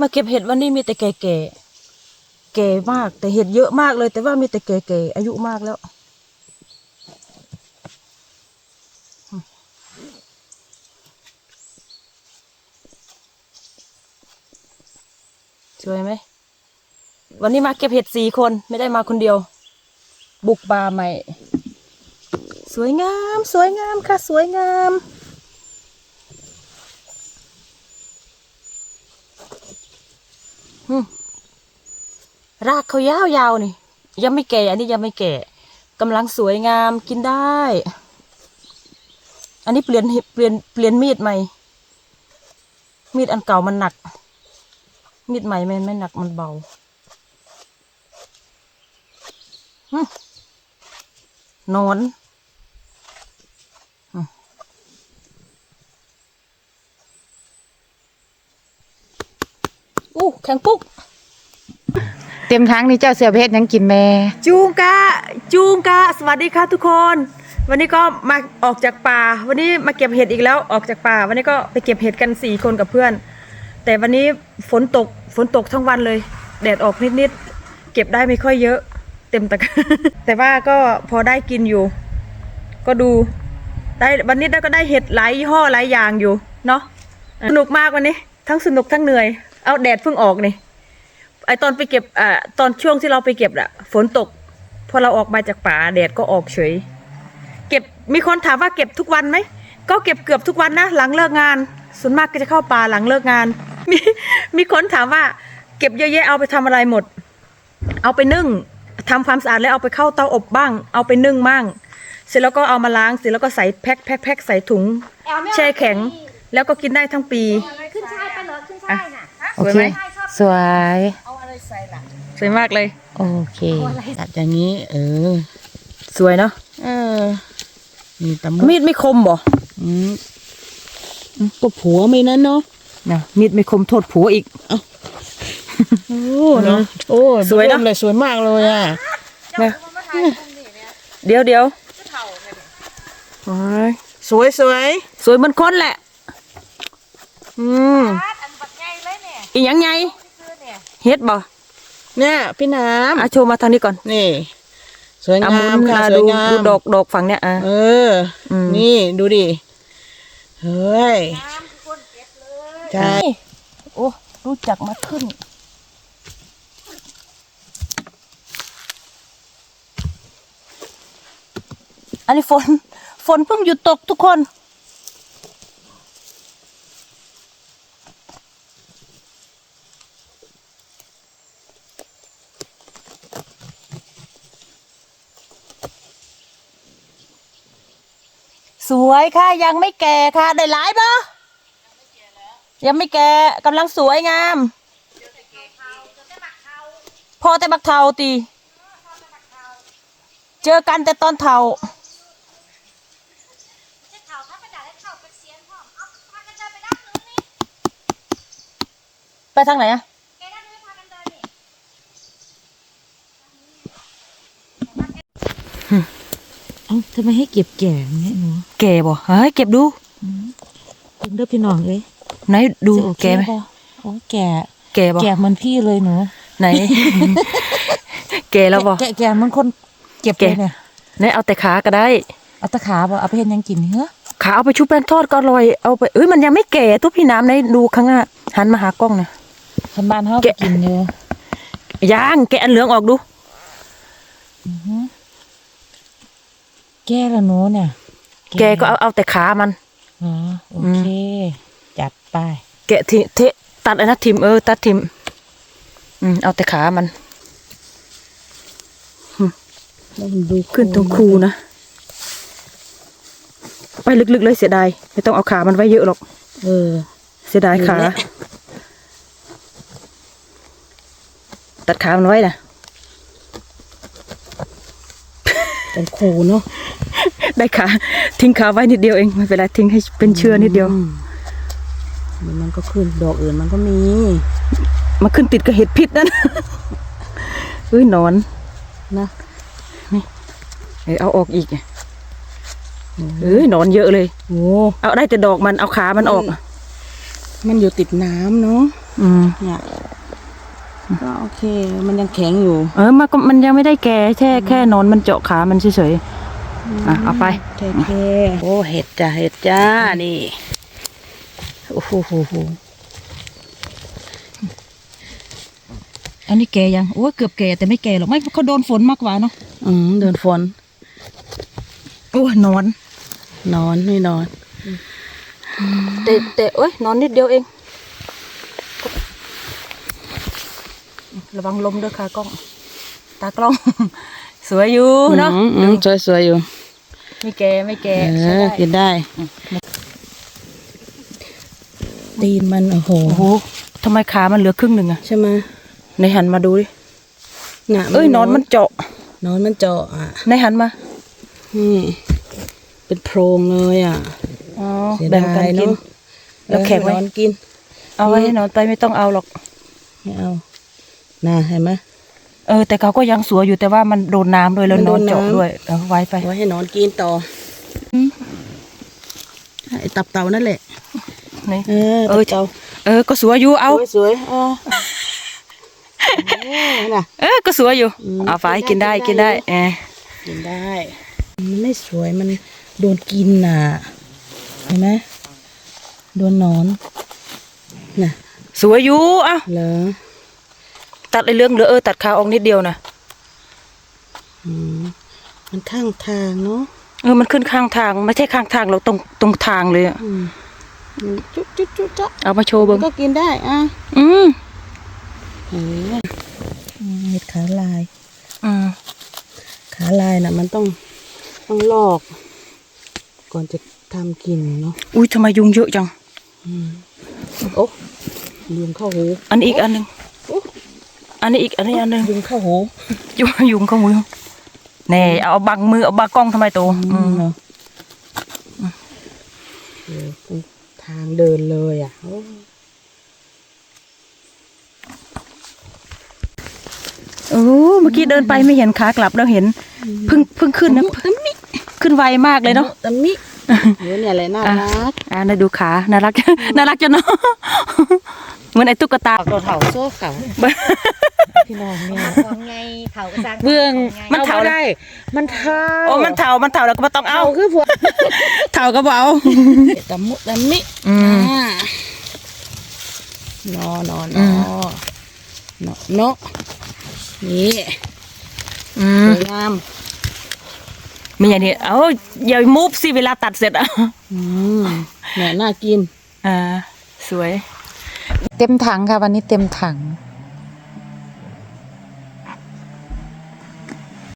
มาเก็บเห็ดวันนี้มีแต่แก่แก่ๆแก่มาก แต่เห็ดเยอะมากเลย แต่ว่ามีแต่แก่แก่ๆอายุมากแล้ว สวยไหม วันนี้มาเก็บเห็ดสี่คนไม่ได้มาคนเดียว บุกป่าใหม่ สวยงาม สวยงามค่ะ สวยงาม รากเขายาวๆนี่ ยังไม่แก่ อันนี้ยังไม่แก่กำลังสวยงามกินได้ อันนี้เปลี่ยนเปลี่ยนเปลี่ยนมีดใหม่ มีดอันเก่ามันหนัก มีดใหม่มันไม่หนักมันเบาหนอน อู้แข็งปุ๊กเต็มทั้งนี่เจ้าเสือเพชรยังกินแม่จูงกะจูงกะสวัสดีค่ะทุกคน วันนี้ก็มาออกจากป่า วันนี้มาเก็บเห็ดอีกแล้วออกจากป่า วันนี้ก็ไปเก็บเห็ดกันสี่คนกับเพื่อน แต่วันนี้ฝนตกฝนตกทั้งวันเลย แดดออกนิดๆเก็บได้ไม่ค่อยเยอะ เต็มตะกร้าแต่ว่าก็พอได้กินอยู่ ก็ดูได้วันนี้ได้ก็ได้เห็ดหลายยี่ห้อหลายอย่างอยู่เนาะสนุกมากวันนี้ ทั้งสนุกทั้งเหนื่อย เอาแดดเพิ่งออกนี่ไอตอนไปเก็บอ่าตอนช่วงที่เราไปเก็บอะฝนตก พอเราออกมาจากป่าแดดก็ออกเฉย เก็บมีคนถามว่าเก็บทุกวันไหมก็เก็บเกือบทุกวันนะหลังเลิกงานส่วนมากก็จะเข้าป่าหลังเลิกงาน มีมีคนถามว่า เก็บเยอะแยะเอาไปทำอะไรหมด เอาไปนึ่งทำความสะอาดแล้วเอาไปเข้าเตาอบบ้าง เอาไปนึ่งบ้าง เสร็จแล้วก็เอามาล้างเสร็จแล้วก็ใส่แพ็คแพ็คแพ็คใส่ถุงแช่แข็ง แล้วก็กินได้ทั้งปีขึ้นช่ายไปเหรอขึ้นช่ายน่ะ โอสวยเค ไหมสวยสวยมากเลย โอเคตัดอย่างนี้ เออ สวยเนาะเออนี่ตะมุมีดไม่คมบ่อืมก็ผัวไม่นั้นเนาะนะมีดไม่คมโทษผัวอีก โอ้เนาะโอ้สวยเนอะริ่มเลยสวยมากเลยอะนะเดี๋ยวเดี๋ยวโอ้ยสวยสวยสวยเหมือนคนแหละ อืมอันบักไงเลยเนี่ย อีหยังไงคือเนี่ยเฮ็ดบ่เนี่ยพี่น้อะโชว์มาทางนี้ก่อนำนี่สวยอะงาหมุมนค่ะอะสวดูยงามดูดอกดอกฝั่งเนี้ยอะเอออมนี่ดูดิเฮ้ยน้ำทุกคนเก็บเลยใช่โอ้รู้จักมาขึ้นอันนี้ฝน ฝนเพิ่งหยุดตกทุกคน สวยค่ะยังไม่แก่ค่ะ ได้หลายปะยังไม่แก่กำลังสวยงาม พอแต่บักเทาตี เจอกันแต่ตอนเทาจะเข่าถ้ากระดาษได้เข่าเป็นเสียนพร้อมเอนเดินไปด้าไปทางไหนอะเดินนี่เอ้าทำไมให้เก็บแก่เงี้ยหนู แก่บ่เฮ้ยเก็บดูเพิ่งเด้อพี่น้องเอ้ยไหนดูจะโอเคแก่ไหมปะโอ้แก่แก่บ่แก่เหมือนพี่เลยหนูไหน แก่แล้วบ่แก่แก่เหมือนคนเก็บแก่เลยเนี่ยไหนเอาแต่ขาก็ได้เอาตะขาบ่เอาไปเห็นยังกินเหรอขาเอาไปชุบแป้งทอดก็อร่อยเอาไปเอ้ยมันยังไม่แก่ทุกพี่น้ำไหนดูข้างหน้าหันมาหากล้องนะคนบ้านเฮาแกะก็กินอยู่ย่างแกะอันเหลืองออกดูแก่แล้วหนูเนี่ย แกก็เอาเอาแต่ขามันอ๋อโอเค จัดไปแกะทิเทะตัดอันนะทิมเออตัดทิมอืมเอาแต่ขามันแล้วมันดูขึ้นตรงคูนะไปลึกๆเลยเสียดายไม่ต้องเอาขามันไว้เยอะหรอก เออ เสียดายขาอยู่แล้วตัดขามันไว้นะเป็นคูเนาะ ได้ขาทิ้งขาไว้นิดเดียวเองไม่เป็นไรทิ้งให้เป็นเชื้อนิดเดียวอืมเดี๋ยวมันก็ขึ้นดอกอื่นมันก็มีมาขึ้นติดกับเห็ดพิษนั่นเอ้ยหนอนนะเออเอาออกอีกเอ้ยหนอนเยอะเลยโอ้เอาได้แต่ดอกมันเอาขามันออก มันอยู่ติดน้ำเนาะอืมเนี่ยก็โอเค มันยังแข็งอยู่ เออมันก็มันยังไม่ได้แก่แค่แค่หนอนมันเจาะขามันเฉยๆ อะเอาไปโอเคโอ้เห็ดจ้าเห็ดจ้านี่โอ้โหโหโหอันนี้แก่ยังโอ้ยเกือบแก่แต่ไม่แก่หรอกไม่เขาโดนฝนมากกว่าเนาะอืมเดินฝนโอ้ยนอน นอนไม่นอนแต่แต่เอ้ยนอนนิดเดียวเอง ระวังลมด้วยค่ะกล้อง ตากล้อง สวยอยู่เนาะอืมอืมสวยๆอยู่ ไม่แก่ไม่แก่เอใช้อได้กินได้ ตีนมัน โอ้โหโอ้โหทำไมขามันเหลือครึ่งหนึ่งอะใช่ไหมในหันมาดูดิน่ะเอ้ยนอนมันเจาะ นอนมันเจาะอะในหันมานี่เป็นโพรงเลยอะอ๋อเสียแบ่งกันดายกินเนาะแล้วแข็งไว้เออให้นอนกิน เอาไว้ให้นอนไปไม่ต้องเอาหรอก ไม่เอา น่ะเห็นไหม เออ แต่เขาก็ยังสวยอยู่แต่ว่ามันโดนน้ำด้วยแล้วมันนโดอนนเจาะน้ำ ด้วยเอาไว้ไปไว้ให้นอนกินต่ออไอ้ตับเต่านั่นแหละ นี่เออเออตับเต่าเออ ก็สวยอยู่เอา สวยๆเออโอ้น่ะ เออ ก็สวยอยู่ อืมเอาไปกิกินนได้ได้กิกินนได้ ได้เออกินได้ มันไม่สวยมันโดนกินน่ะ เห็นไหมโดนหนอน น่ะ สวยอยู่เอ้าเหรอ ตัดไอ้เรื่องเหลือเออตัดขาออกนิดเดียวนะอืมมันข้างทางเนาะเออมันขึ้นข้างทาง ไม่ใช่ข้างทางเราตรงตรงทางเลยอะอืมอืมจุ๊บจุ๊บจุ๊บจ๊ะเอามาโชว์มัเบิ้นงก็กินได้อะอืมโอ้ยอืมเห็ดขาลาย อืมขาลายน่ะ มันต้องต้องลอก ก่อนจะทำกินเนาะอุ้ยทำไมยุงเยอะจังโอ้ยุงเข้าหูอันนี้อีกอันหนึ่งโอ้อันนี้อีกอันนี้อันหนึ่งยุงเข้าหูยุงยุงเข้ามือแน่เอาบังมือเอาบังกล้องทำไมตัวอืมเนาะเออเป็นทางเดินเลยอะโอ้โอ้เมื่อกี้เดินไปไม่เห็นขากลับแล้วเห็นเพิ่งเพิ่งขึ้นนะตะมิขึ้นไวมากเลยเนาะตะมิเดี๋ยวเนี่ยอะไรน่ารักอ่าน่าดูขา น่ารัก น่ารักจังเนาะ เหมือนไอ้ตุ๊กตาตัวเถาโซ่เก่าพี่น้องเนี่ยของไงเขาก็สร้างเบื้องมันเถาอได้ มันเท่าโอ้มันเถามันเถาแล้วก็ไม่ต้องเอาเอาคือพวกเถาก็บ่เอาตะมุตะมิอืมอ่านอนอนอืนมอนอนอนี่อืสมวยงามมีอย่างนี้เอ้าอย่ามูฟสิเวลาตัดเสร็จอะอืมเนี่ยน่ากิน อ่า สวย เต็มถังค่ะ วันนี้เต็มถัง